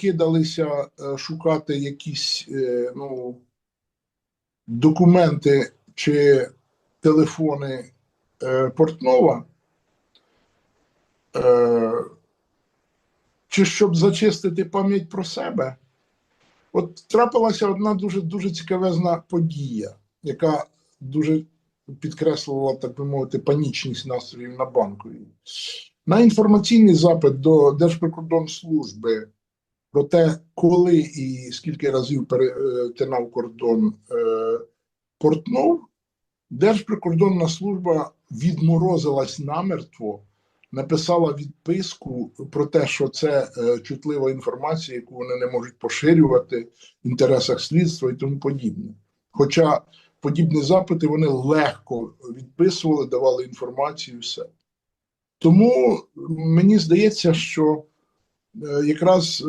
кидалися е, шукати якісь е, ну, документи чи телефони е, Портнова, чи щоб зачистити пам'ять про себе, от трапилася одна дуже дуже цікавезна подія, яка дуже підкреслювала, так би мовити, панічність настроїв на банковій. На інформаційний запит до Держприкордонслужби про те, коли і скільки разів перетинав кордон е, Портнов, Держприкордонна служба відморозилась намертво, написала відписку про те, що це е, чутлива інформація, яку вони не можуть поширювати в інтересах слідства і тому подібне. Хоча подібні запити вони легко відписували, давали інформацію і все. Тому мені здається, що е, якраз